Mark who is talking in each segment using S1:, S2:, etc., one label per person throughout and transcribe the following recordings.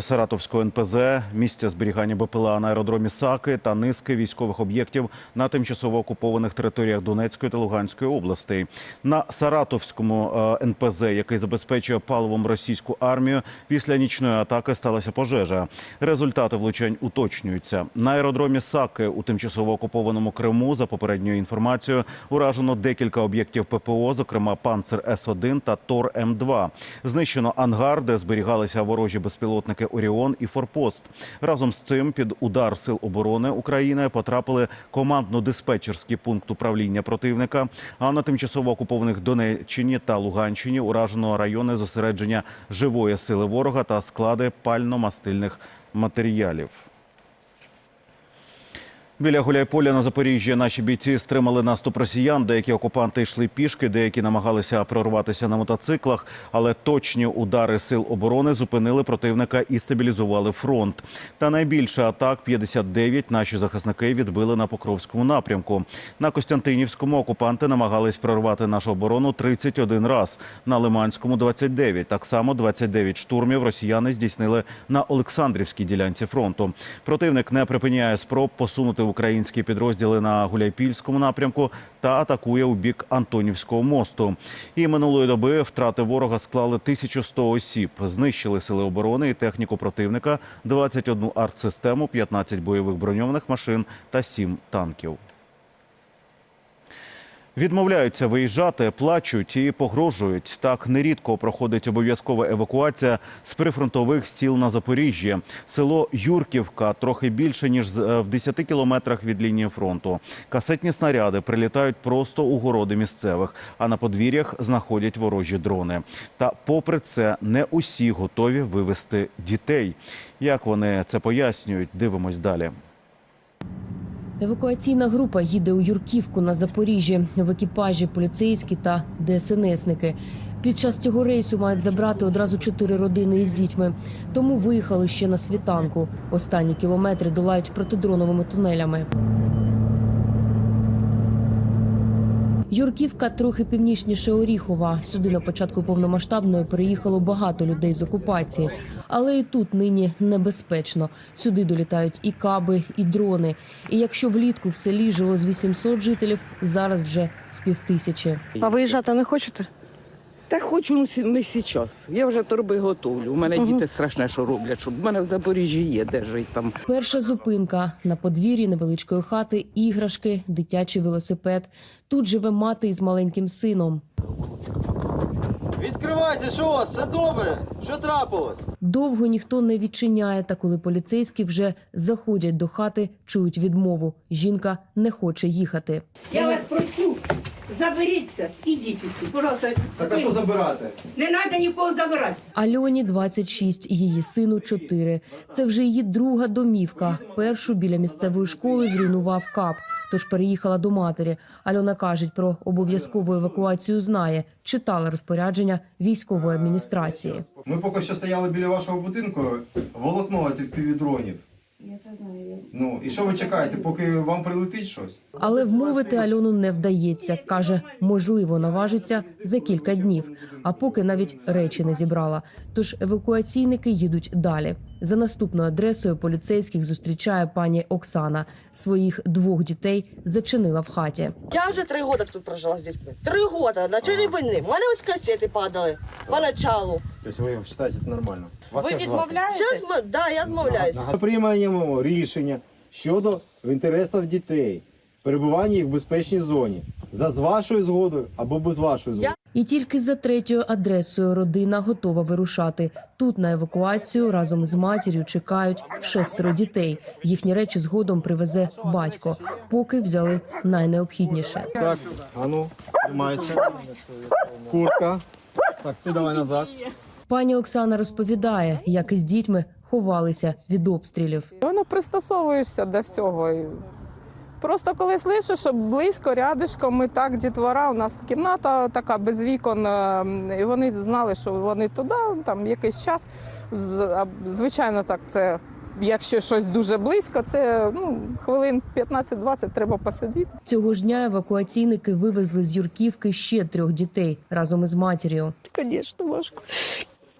S1: Саратовського НПЗ, місця зберігання БПЛА на аеродромі Саки та низки військових об'єктів на тимчасово окупованих територіях Донецької та Луганської областей. На Саратовському е, НПЗ, який забезпечує паливом російську армію, після нічної атаки сталася пожежа. Результати влучань уточнюються. На аеродромі Саки у тимчасово окупованому Криму, за попередньою інформацією, уражено декілька об'єктів ППО, зокрема «Панцер С-1» та «Тор М-2». Знищено ангар, де зберігалися ворожі безпілотники Оріон і Форпост. Разом з цим під удар сил оборони України потрапили командно-диспетчерські пункт управління противника. А на тимчасово окупованих Донеччині та Луганщині уражено райони зосередження живої сили ворога та склади пально-мастильних матеріалів. Біля Гуляйполя на Запоріжжі наші бійці стримали наступ росіян. Деякі окупанти йшли пішки, деякі намагалися прорватися на мотоциклах, але точні удари сил оборони зупинили противника і стабілізували фронт. Та найбільше атак 59 наші захисники відбили на Покровському напрямку. На Костянтинівському окупанти намагались прорвати нашу оборону 31 раз. На Лиманському 29. Так само 29 штурмів росіяни здійснили на Олександрівській ділянці фронту. Противник не припиняє спроб посунути українські підрозділи на Гуляйпільському напрямку та атакує у бік Антонівського мосту. І минулої доби втрати ворога склали 1100 осіб. Знищили сили оборони і техніку противника, 21 артсистему, 15 бойових броньованих машин та 7 танків. Відмовляються виїжджати, плачуть і погрожують. Так нерідко проходить обов'язкова евакуація з прифронтових сіл на Запоріжжі. Село Юрківка трохи більше ніж е, в 10 кілометрах від лінії фронту. Касетні снаряди прилітають просто у городи місцевих, а на подвір'ях знаходять ворожі дрони. Та, попри це, не усі готові вивезти дітей. Як вони це пояснюють? Дивимось далі.
S2: Евакуаційна група їде у Юрківку на Запоріжжі. В екіпажі поліцейські та ДСНСники. Під час цього рейсу мають забрати одразу чотири родини із дітьми. Тому виїхали ще на світанку. Останні кілометри долають протидроновими тунелями. Юрківка трохи північніше Оріхова. Сюди на початку повномасштабної переїхало багато людей з окупації. Але і тут нині небезпечно. Сюди долітають і каби, і дрони. І якщо влітку в селі жило з 800 жителів, зараз вже з півтисячі.
S3: А виїжджати не хочете?
S4: Та хочу сі- не зараз. Я вже торби готовлю. У мене діти страшне, що роблять, щоб в мене в Запоріжжі є, де жити там.
S2: Перша зупинка на подвір'ї невеличкої хати, іграшки, дитячий велосипед. Тут живе мати із маленьким сином.
S5: Відкривайте, що у вас? Все добре? Що трапилось?
S2: Довго ніхто не відчиняє, та коли поліцейські вже заходять до хати, чують відмову. Жінка не хоче їхати.
S6: Я вас прошу, заберіться, ідіть усі, пожалуйста.
S5: Так а що забирати?
S6: Не треба нікого забирати.
S2: Альоні 26, її сину 4. Це вже її друга домівка. Першу біля місцевої школи зруйнував кап. Тож переїхала до матері. Альона каже, про обов'язкову евакуацію знає, читала розпорядження військової адміністрації.
S5: Ми поки що стояли біля вашого будинку, волокно від півдронів.
S6: Я це знаю.
S5: Ну і що ви чекаєте, поки вам прилетить щось?
S2: Але вмовити Альону не вдається. каже, можливо, наважиться за кілька днів. А поки навіть речі не зібрала. Тож евакуаційники їдуть далі. За наступною адресою поліцейських зустрічає пані Оксана. Своїх двох дітей зачинила в хаті.
S3: Я вже три роки тут прожила з дітьми. Три роки, на чорній війни. У мене ось касети падали поначалу.
S5: Тобто ви вважаєте, це нормально.
S3: Ви відмовляєтесь? Зараз ми, да, я відмовляюся.
S5: Приймаємо рішення щодо інтересів дітей, перебування їх в безпечній зоні. За з вашою згодою або без вашої згоди.
S2: І тільки за третьою адресою родина готова вирушати. Тут на евакуацію разом з матір'ю чекають шестеро дітей. Їхні речі згодом привезе батько. Поки взяли найнеобхідніше.
S5: Так, а ну, тримається. Куртка. Так, ти давай назад.
S2: Пані Оксана розповідає, як із дітьми ховалися від обстрілів.
S7: Воно пристосовуєшся до всього. Просто коли слышиш, що близько, рядишком, і так дітвора, у нас кімната така без вікон, е, і вони знали, що вони туди, там якийсь час. Звичайно, так це. Якщо щось дуже близько, це ну, хвилин 15-20 треба посидіти.
S2: Цього ж дня евакуаційники вивезли з Юрківки ще трьох дітей разом із матір'ю.
S7: Звісно, важко.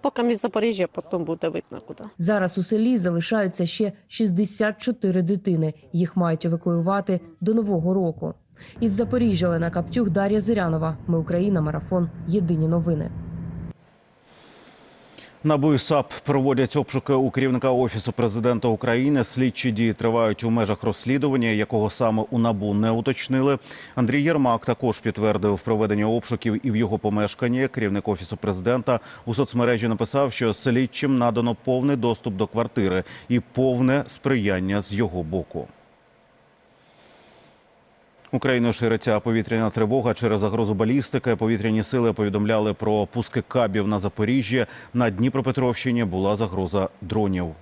S8: Поки між Запоріжжя, потім буде видно куди.
S2: Зараз у селі залишаються ще 64 дитини. Їх мають евакуювати до нового року. Із Запоріжжя Олена Каптюх, Дар'я Зирянова. Ми Україна. Марафон. Єдині новини.
S1: НАБУ САП проводять обшуки у керівника офісу президента України. Слідчі дії тривають у межах розслідування, якого саме у НАБУ не уточнили. Андрій Єрмак також підтвердив проведення обшуків і в його помешканні. Керівник офісу президента у соцмережі написав, що слідчим надано повний доступ до квартири і повне сприяння з його боку. Україною шириться повітряна тривога через загрозу балістики. Повітряні сили повідомляли про пуски кабів на Запоріжжі. На Дніпропетровщині була загроза дронів.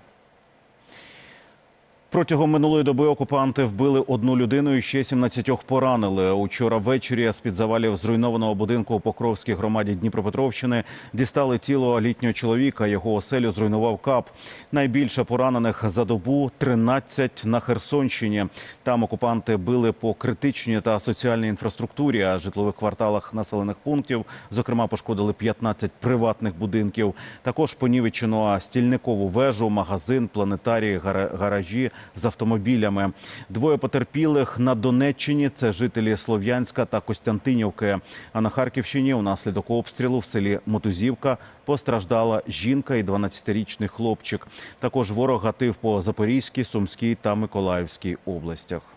S1: Протягом минулої доби окупанти вбили одну людину і ще 17 поранили. Учора ввечері з під завалів зруйнованого будинку у Покровській громаді Дніпропетровщини дістали тіло літнього чоловіка. Його оселю зруйнував кап. Найбільше поранених за добу 13 на Херсонщині. Там окупанти били по критичній та соціальній інфраструктурі, а житлових кварталах населених пунктів. Зокрема, пошкодили 15 приватних будинків. Також понівечено стільникову вежу, магазин, планетарій, гара- гаражі з автомобілями. Двоє потерпілих на Донеччині це жителі Слов'янська та Костянтинівки. А на Харківщині унаслідок обстрілу в селі Мотузівка постраждала жінка і 12-річний хлопчик. Також ворог гатив по Запорізькій, Сумській та Миколаївській областях.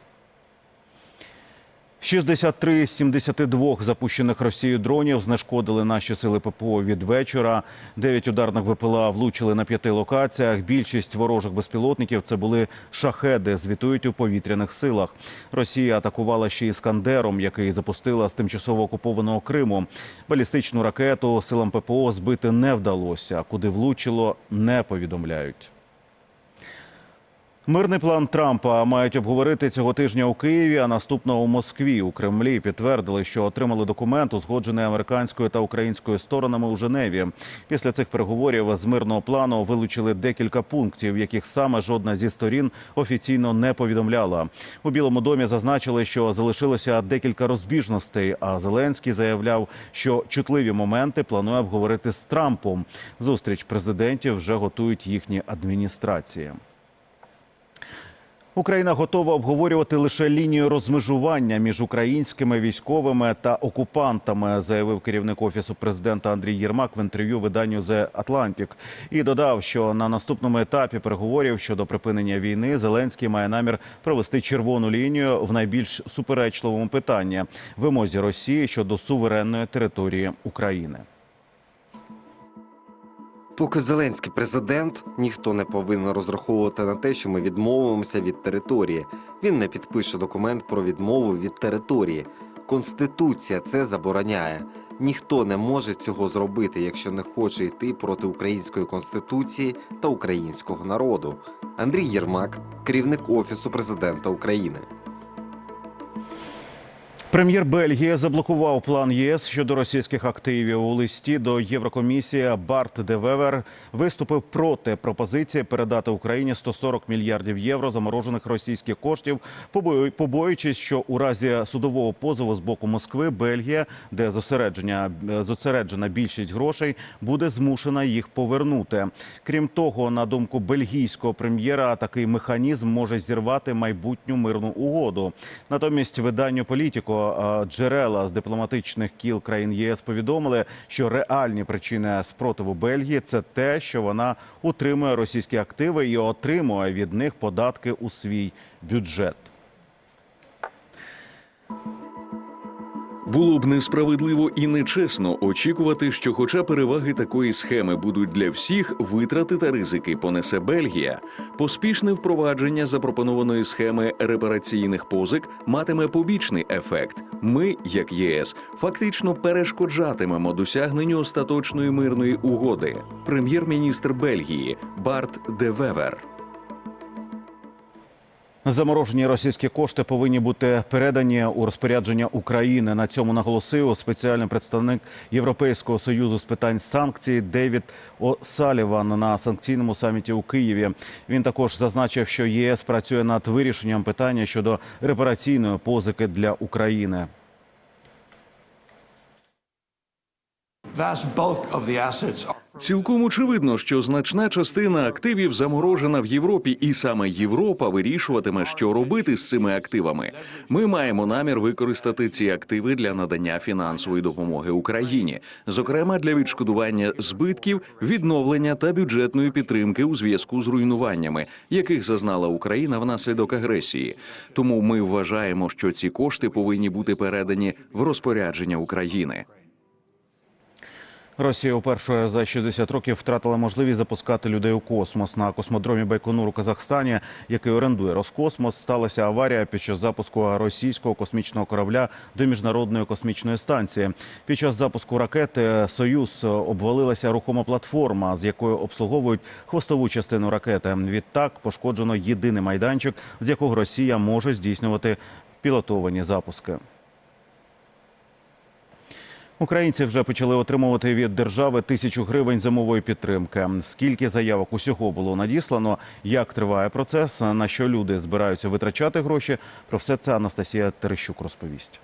S1: 63 з 72 запущених Росією дронів знешкодили наші сили ППО від вечора. Дев'ять ударних ВПЛА влучили на п'яти локаціях. Більшість ворожих безпілотників це були шахеди. Звітують у повітряних силах. Росія атакувала ще іскандером, який запустила з тимчасово окупованого Криму. Балістичну ракету силам ППО збити не вдалося. Куди влучило, не повідомляють. Мирний план Трампа мають обговорити цього тижня у Києві, а наступного у Москві. У Кремлі підтвердили, що отримали документ, узгоджений американською та українською сторонами у Женеві. Після цих переговорів з мирного плану вилучили декілька пунктів, яких саме жодна зі сторін офіційно не повідомляла. У Білому домі зазначили, що залишилося декілька розбіжностей. А Зеленський заявляв, що чутливі моменти планує обговорити з Трампом. Зустріч президентів вже готують їхні адміністрації. Україна готова обговорювати лише лінію розмежування між українськими військовими та окупантами, заявив керівник офісу президента Андрій Єрмак в інтерв'ю виданню The Atlantic. І додав, що на наступному етапі переговорів щодо припинення війни Зеленський має намір провести червону лінію в найбільш суперечливому питанні вимозі Росії щодо суверенної території України.
S9: Поки Зеленський президент, ніхто не повинен розраховувати на те, що ми відмовимося від території. Він не підпише документ про відмову від території. Конституція це забороняє. Ніхто не може цього зробити, якщо не хоче йти проти української конституції та українського народу. Андрій Єрмак, керівник офісу президента України.
S1: Прем'єр Бельгії заблокував план ЄС щодо російських активів. У листі до Єврокомісії Барт де Вевер виступив проти пропозиції передати Україні 140 мільярдів євро заморожених російських коштів, побою- побоюючись, що у разі судового позову з боку Москви Бельгія, де зосередження зосереджена більшість грошей, буде змушена їх повернути. Крім того, на думку бельгійського прем'єра, такий механізм може зірвати майбутню мирну угоду. Натомість виданню політико е, джерела з дипломатичних кіл країн ЄС повідомили, що реальні причини спротиву Бельгії це те, що вона утримує російські активи і отримує від них податки у свій бюджет.
S10: Було б несправедливо і нечесно очікувати, що, хоча переваги такої схеми будуть для всіх, витрати та ризики понесе Бельгія. Поспішне впровадження запропонованої схеми репараційних позик матиме побічний ефект. Ми, як ЄС, фактично перешкоджатимемо досягненню остаточної мирної угоди. Прем'єр-міністр Бельгії Барт де Вевер.
S1: Заморожені російські кошти повинні бути передані у розпорядження України. На цьому наголосив спеціальний представник Європейського союзу з питань санкцій Девід О'Саліван на санкційному саміті у Києві. Він також зазначив, що ЄС працює над вирішенням питання щодо репараційної позики для України.
S10: Цілком очевидно, що значна частина активів заморожена в Європі, і саме Європа вирішуватиме, що робити з цими активами. Ми маємо намір використати ці активи для надання фінансової допомоги Україні, зокрема для відшкодування збитків, відновлення та бюджетної підтримки у зв'язку з руйнуваннями, яких зазнала Україна внаслідок агресії. Тому ми вважаємо, що ці кошти повинні бути передані в розпорядження України.
S1: Росія вперше за 60 років втратила можливість запускати людей у космос. На космодромі Байконур у Казахстані, який орендує Роскосмос, сталася аварія під час запуску російського космічного корабля до міжнародної космічної станції. Під час запуску ракети Союз обвалилася рухома платформа, з якою обслуговують хвостову частину ракети. Відтак пошкоджено єдиний майданчик, з якого Росія може здійснювати пілотовані запуски. Українці вже почали отримувати від держави тисячу гривень зимової підтримки. Скільки заявок усього було надіслано? Як триває процес? На що люди збираються витрачати гроші? Про все це Анастасія Терещук розповість.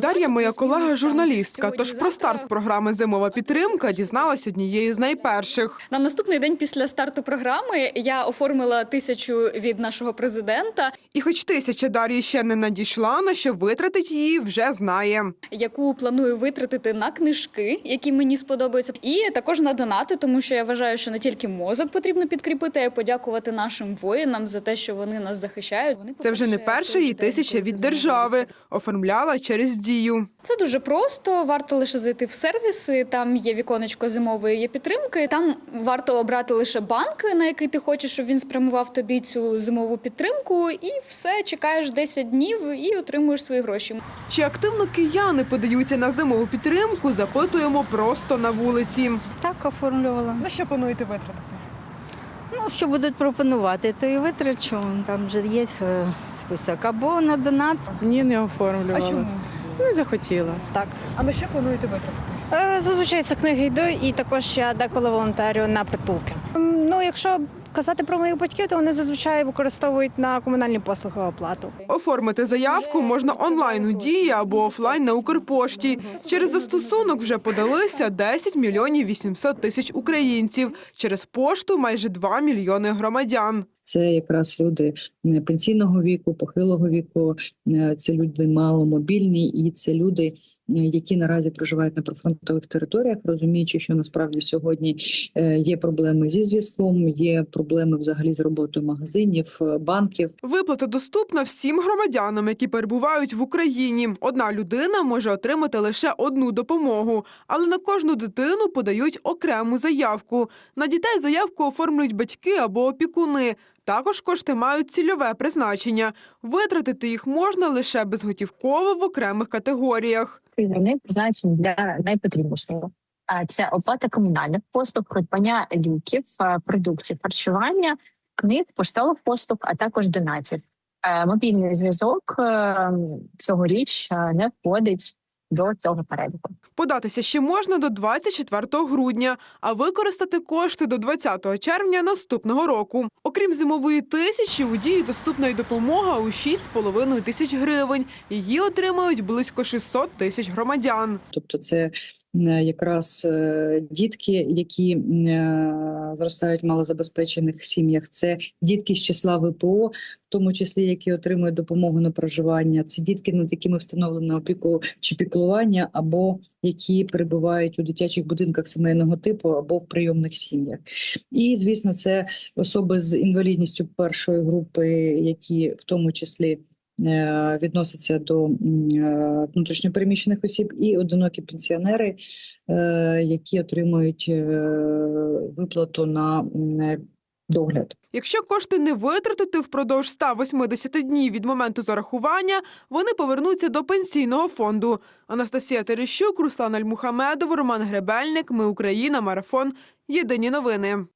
S11: Дар'я, моя колега, журналістка. Тож про старт програми Зимова підтримка дізналась однією з найперших.
S12: На наступний день після старту програми я оформила тисячу від нашого президента,
S11: І хоч тисяча Дар'ї ще не надійшла, на що витратить її, вже знає.
S12: яку планую витратити на книжки, які мені сподобаються, і також на донати, тому що я вважаю, що не тільки мозок потрібно підкріпити, а й подякувати нашим воїнам за те, що вони нас захищають. Вони
S11: Це вже не перша її тисяча від держави. Оформляла через дію.
S12: Це дуже просто. Варто лише зайти в сервіси. Там є віконечко зимової є підтримки. Там варто обрати лише банк, на який ти хочеш, щоб він спрямував тобі цю зимову підтримку, і все чекаєш 10 днів і отримуєш свої гроші.
S11: Чи активно кияни подаються на зимову підтримку? Запитуємо просто на вулиці.
S13: Так, оформлювала.
S11: На що плануєте витратити?
S13: Ну, що будуть пропонувати, то і витрачу. Там вже є е, список. Або на донат.
S7: Ні, не оформлювала. Не захотіла.
S13: Так.
S11: А на що плануєте витратити?
S13: Е, Зазвичай це книги йду, і також я деколи волонтерю на притулки. Ну, якщо казати про моїх батьків, то вони зазвичай використовують на комунальні послуги оплату.
S11: Оформити заявку можна онлайн у дії або офлайн на Укрпошті. Через застосунок вже подалися 10 мільйонів 800 тисяч українців. Через пошту майже 2 мільйони громадян.
S14: Це якраз люди е, пенсійного віку, похилого віку, е, це люди маломобільні, і це люди, е, які наразі проживають на прифронтових територіях, розуміючи, що насправді сьогодні є проблеми зі зв'язком, є проблеми взагалі з роботою магазинів, е, банків.
S11: Виплата доступна всім громадянам, які перебувають в Україні. Одна людина може отримати лише одну допомогу, але на кожну дитину подають окрему заявку. На дітей заявку оформлюють батьки або опікуни. Також кошти мають цільове призначення. Витратити їх можна лише безготівково в окремих категоріях.
S15: Вони призначені для найпотрібнішого. А це оплата комунальних послуг, придбання ліків, продуктів харчування, книг, поштових послуг, а також донатів. Е, Мобільний зв'язок е, цьогоріч е, не входить до цього переліку.
S11: Податися ще можна до 24 грудня, а використати кошти до 20 червня наступного року. Окрім зимової тисячі, у дії доступна й допомога у 6,5 тисяч гривень. Її отримають близько 600 тисяч громадян.
S14: Тобто, це якраз е, дітки, які е, зростають в малозабезпечених сім'ях. Це дітки з числа ВПО, в тому числі які отримують допомогу на проживання. Це дітки, над якими встановлено опіку чи піклування, або які перебувають у дитячих будинках сімейного типу або в прийомних сім'ях. І звісно, це особи з інвалідністю першої групи, які в тому числі. Е, Відносяться до е, внутрішньопереміщених осіб і одинокі пенсіонери, е, які отримують виплату на догляд.
S11: Якщо кошти не витратити впродовж 180 днів від моменту зарахування, вони повернуться до пенсійного фонду. Анастасія Терещук, Руслан Альмухамедов, Роман Гребельник. Ми Україна. Марафон. Єдині новини.